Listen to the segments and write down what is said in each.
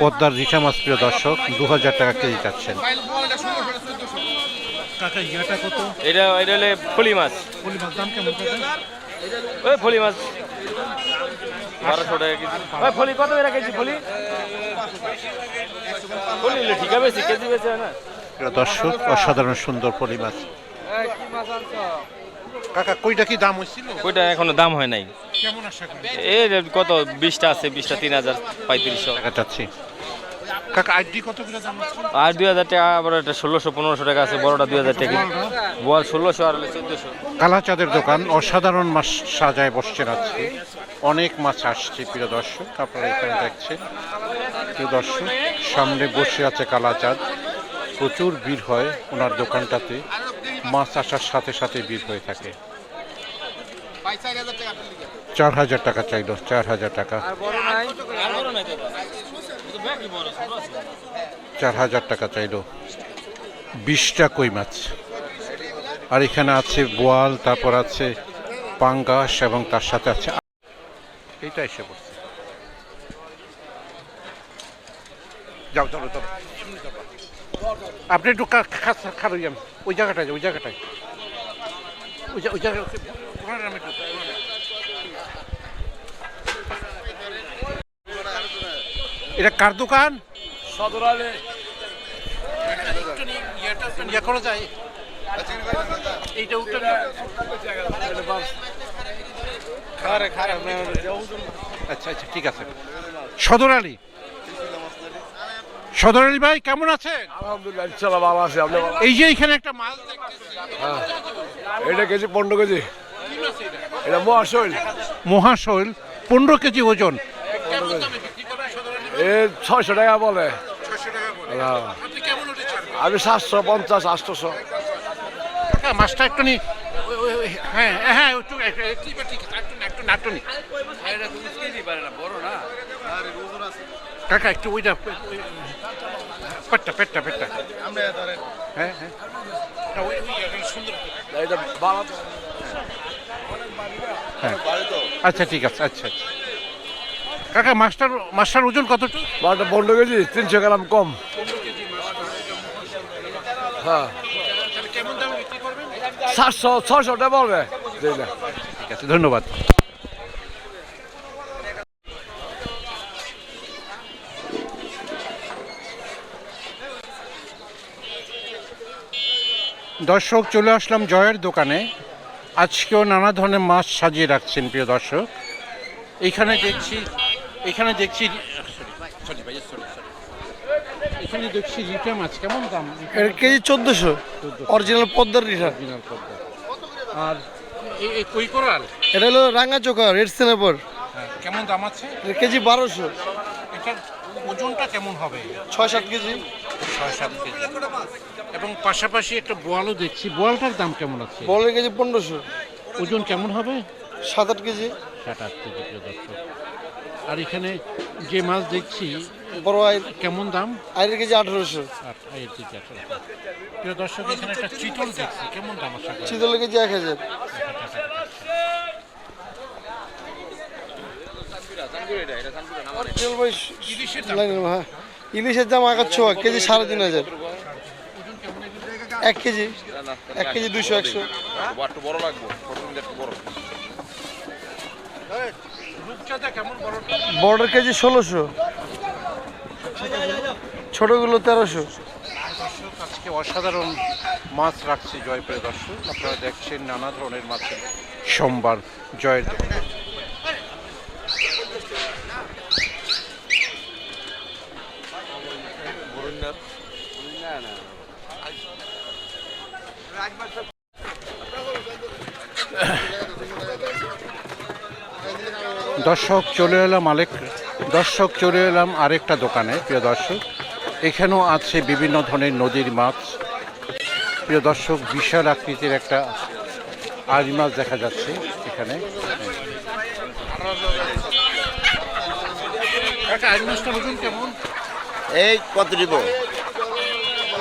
পদ্মার রিঠা মাছ প্রিয় দর্শক দু হাজার টাকা কেজি চাচ্ছেন। কাকা ইয়াটা কত? এটা এটা হলে ফলি মাছ। পলি মাছ দাম কেমন কাকা? ওই ফলি মাছ। বারোশো টাকা কেজি। ওই ফলি কত টাকা কেজি ফলি? ফলি নিলে ঠিক আছে কেজি বেশি হয় না। দর্শক অসাধারণ সুন্দর পলি মাছ। কাকা কইটা কি দাম হয়েছিল এখনও দাম হয় নাই। কেমন আশা করেন? এই কত? বিশটা আছে বিশটা তিন হাজার পঁয়ত্রিশশো। টাকা চাচ্ছি কাকা আইডি কত করে দাম আছে আর দুই হাজার টাকা আবার ষোলোশো পনেরোশো টাকা আছে বড়টা দুই হাজার টাকা। বল ষোলোশো আর চোদ্দোশো। কালাচাঁদের দোকান অসাধারণ মাছ সাজায় বসছেন আজকে। অনেক মাছ আসছে প্রিয় দর্শক আপনারা এখানে দেখছেন। প্রিয় দর্শক সামনে বসে আছে কালাচাঁদ প্রচুর ভিড় হয় ওনার দোকানটাতে। মাছ আসার সাথে সাথে ভিড় হয়ে থাকে। চার হাজার টাকা চাইলো চার হাজার টাকা চার হাজার টাকা। চাইলো বিশটা কই মাছ? আর এখানে আছে বোয়াল তারপর আছে পাঙ্গাস এবং তার সাথে আছে এইটা এসে পড়ছে। যাও চলো চলো। আপনি একটু খারো যান। ওই জায়গাটায় ওই জায়গাটায়। ওই জায়গায় এটা কার দোকান? ইয়ে করা যায়। এইটা উঠে আচ্ছা আচ্ছা ঠিক আছে। সদর আলী। সদর আলী ভাই কেমন আছেন? আলহামদুলিল্লাহ ইনশাল্লাহ ভালো আছে। আপনি এই যে এখানে একটা মাছ দেখতেছি। এটা কেজি পনেরো কেজি। এটা মহাশৈল। মহাশৈল পনেরো কেজি ওজন। এ ছয়শো টাকা বলে। হ্যাঁ। আমি সাতশো পঞ্চাশ আটশোশো মাছটা একটু নি ওই, হ্যাঁ হ্যাঁ একটু একটু একটু ঠিক আছে, একটু একটু না, একটু নি। কাকা একটু ওইটা ওই- পেটটা পেটটা পেটটা। হ্যাঁ হ্যাঁ। হ্যাঁ। আচ্ছা ঠিক আছে আচ্ছা আচ্ছা। কাকা মাছটার মাছটার ওজন কতটুকু? মাছটা পনেরো কেজি তিনশো গ্রাম কম। হ্যাঁ। সাতশো ছয়শো টাকা বলবে। ঠিক আছে ধন্যবাদ। দর্শক চলে আসলাম জয়ের দোকানে। আজকেও নানা ধরনের মাছ সাজিয়ে রাখছেন প্রিয় দর্শক। এখানে দেখছি এখানে দেখছি. এখানে দেখছি রিটা মাছ কেমন দাম? এর কেজি চোদ্দশো। অরিজিনাল পদ্মার অরিজিনাল পদ্মা। আর এই- কই কোরাল? এটা হলো রাঙা চোখা রেড সিনেপর হ্যাঁ, কেমন দাম আছে? এর কেজি বারোশো। এটার ওজনটা কেমন হবে? ছয় সাত কেজি। ছয় সাত কেজি। এবং পাশাপাশি একটা বোয়ালও দেখছি। বোয়ালটার দাম কেমন আছে? বলের কেজি পনেরোশো। ওজন কেমন হবে? সাত আট কেজি। সাত আট কেজি প্রিয় দর্শক। আর এখানে যে মাছ দেখছি বড় আয়ের কেমন দাম? আয়ের কেজি আঠেরোশো। আয়ের কেজি আঠারো প্রিয় দর্শক এখানে একটা চিতল দেখছি। কেমন দাম আশা করি চিতলের কেজি এক হাজার। চিতল ভাই লাইন হ্যাঁ। ইলিশের দাম আগার ছোয়া কেজি সাড়ে তিন হাজার। এক কেজি এক কেজি দুশো একশো। রূপচাঁদা কেমন বড়টা বড়ের কেজি ষোলোশো, ছোটগুলো তেরোশো। আজকে অসাধারণ মাছ রাখছে জয়প্রিয় দর্শক। আপনারা দেখছেন নানা ধরনের মাছের সোমবার জয়ের দর্শক চলে এলাম আরেক দর্শক চলে এলাম আরেকটা দোকানে প্রিয় দর্শক। এখানেও আছে বিভিন্ন ধরনের নদীর মাছ। প্রিয় দর্শক বিশাল আকৃতির একটা আজ মাছ দেখা যাচ্ছে এখানে। কেমন? এই কত দিব?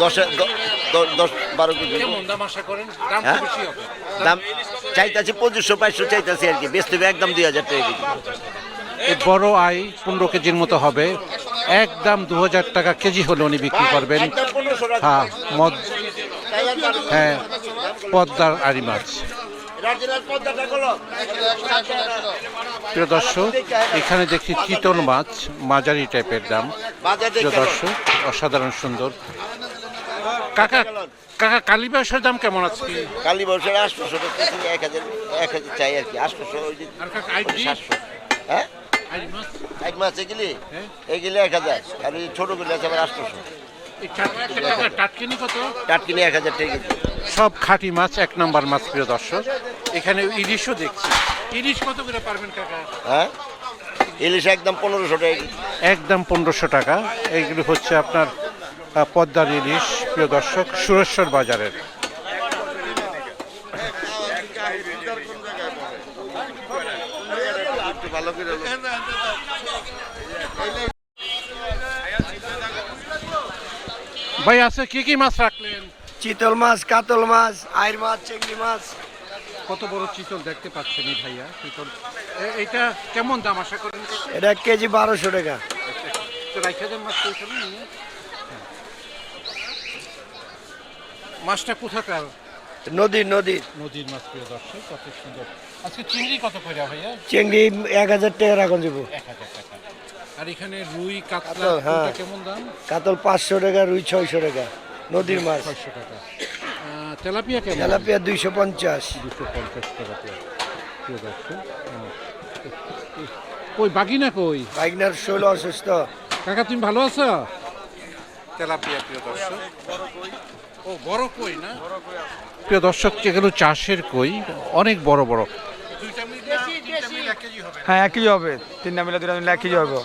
দশ দশ বারো কেজি। দাম হ্যাঁ? দাম চাইতাছি পঁচিশশো বাইশশো চাইতাছি আর কি। বেচতে হবে একদম দুই হাজার টাকা কেজি। এই বড় আই পনেরো কেজির মতো হবে। একদম দু হাজার টাকা কেজি হলে উনি বিক্রি করবেন। হ্যাঁ মদ হ্যাঁ পদ্মার আড়ি মাছ। প্রিয় দর্শক এখানে দেখি চিতল মাছ মাঝারি টাইপের দাম। প্রিয় দর্শক অসাধারণ সুন্দর। কাকা কাকা কালী ব্যবসার দাম কেমন আছে কালী বছর আটশোশো এক হাজার এক হাজার চাই আর কি। আটশোশো ওই যে সাতশো। হ্যাঁ? এক মাছ? এগুলি? হ্যাঁ। এগুলি এক হাজার আর ওই ছোটোগুলি আছে আবার আটশোশো টাটকিনি এক হাজার টাকা সব খাঁটি মাছ এক নম্বর মাছ প্রিয় দর্শক। এখানে ইলিশও দেখছি। ইলিশ কত করে পারবেন কাকা? হ্যাঁ? ইলিশ একদম পনেরোশো টাকা একদম পনেরোশো টাকা। এইগুলো হচ্ছে আপনার পদ্মার ইলিশ প্রিয় দর্শক সুরেশ্বর বাজারের। ভাই আছে কি কি মাছ রাখলেন? চিতল মাছ কাতল মাছ আইর মাছ চিংড়ি মাছ। কত বড় চিতল দেখতে পাচ্ছেন এই ভাইয়া? চিতল এটা কেমন দাম আশা করেন? এটা কেজি বারোশো টাকা। তো রাইখা দেন মাছ পয়সা নেই হ্যাঁ। মাছটা কোথাকার? নদীর নদীর। নদীর মাছ প্রিয় দর্শক কত সুন্দর। আজকে চিংড়ি কত করে ভাইয়া? চিংড়ি এক হাজার টাকা রাখুন যাব এক হাজার টাকা। আর এখানে রুই কাতলা হ্যাঁ। কেমন দাম? কাতল পাঁচশো টাকা রুই ছয়শো টাকা। নদীর মাছ। ছয়শো টাকা। তেলাপিয়া কেমন? তেলাপিয়া দুইশো পঞ্চাশ। দুশো পঞ্চাশ পেঁয়াজ। প্রিয় দর্শক। কই বাগিনা কই? বাইকনার শৈল অসুস্থ। কাকা তুমি ভালো আছো? তেলাপিয়া প্রিয় দর্শক। ও বড় কই না? প্রিয় দর্শক যেগুলো চাষের কই। অনেক বড় বড়। হ্যাঁ এক কেজি হবে। তিনটা মিলে দুটা মিলে এক কেজি হবে।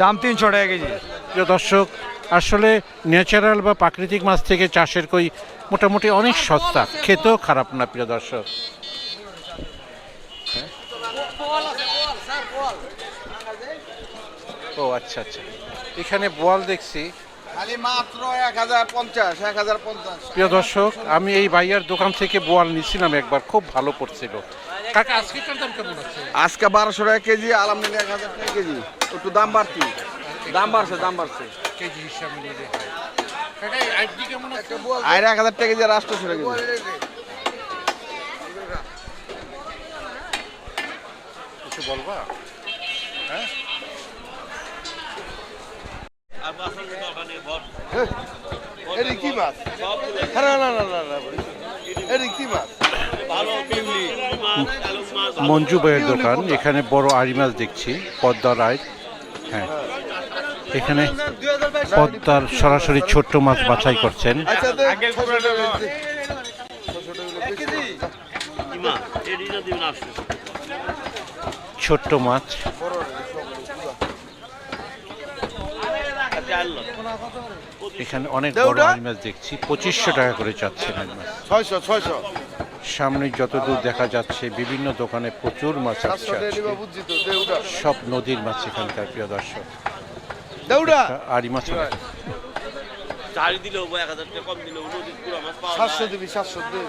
দাম তিনশো টাকা কেজি। প্রিয় দর্শক আসলে ন্যাচারাল বা প্রাকৃতিক মাছ থেকে চাষের কই মোটামুটি অনেক সস্তা। খেতেও খারাপ না প্রিয় দর্শক। হ্যাঁ? ও আচ্ছা আচ্ছা। এখানে বোয়াল দেখছি। প্রিয় দর্শক আমি এই বাইয়ার দোকান থেকে বোয়াল নিছিলাম একবার খুব ভালো পড়ছিল। কাকা আজকের দাম কেমন আছে? আজকে বারোশো টাকা কেজি আলহামদুলিল্লাহ এক হাজার টাকা কেজি। একটু দাম বাড়তি। দাম বাড়ছে দাম বাড়ছে। কেজি হিসাবে আর এক হাজার টাকা কেজি আটশোশো টাকা কেজি। কিছু বলবা? হ্যাঁ? এটা কি মাছ? না না না না না এটা কি মাছ? মঞ্জু ভাইয়ের দোকান এখানে বড় আড়ি মাছ দেখছি পদ্মার আড়। হ্যাঁ। এখানে পদ্মার সরাসরি ছোট্ট মাছ বাছাই করছেন। ছোট্ট মাছ। এখানে অনেক বড় আড়ি মাছ দেখছি পঁচিশশো টাকা করে চাচ্ছেন মাছ ছয়শো ছয়শো। সামনে যতদূর দেখা যাচ্ছে বিভিন্ন দোকানে প্রচুর মাছ আসছে সব নদীর মাছ এখানকার প্রিয় দর্শক। আড়ি মাছ চারি দিলেও এক হাজার টাকা কম দিলেও নদীর পুরো মাছ পাওয়া সাতশো দিবি সাতশো দিবি।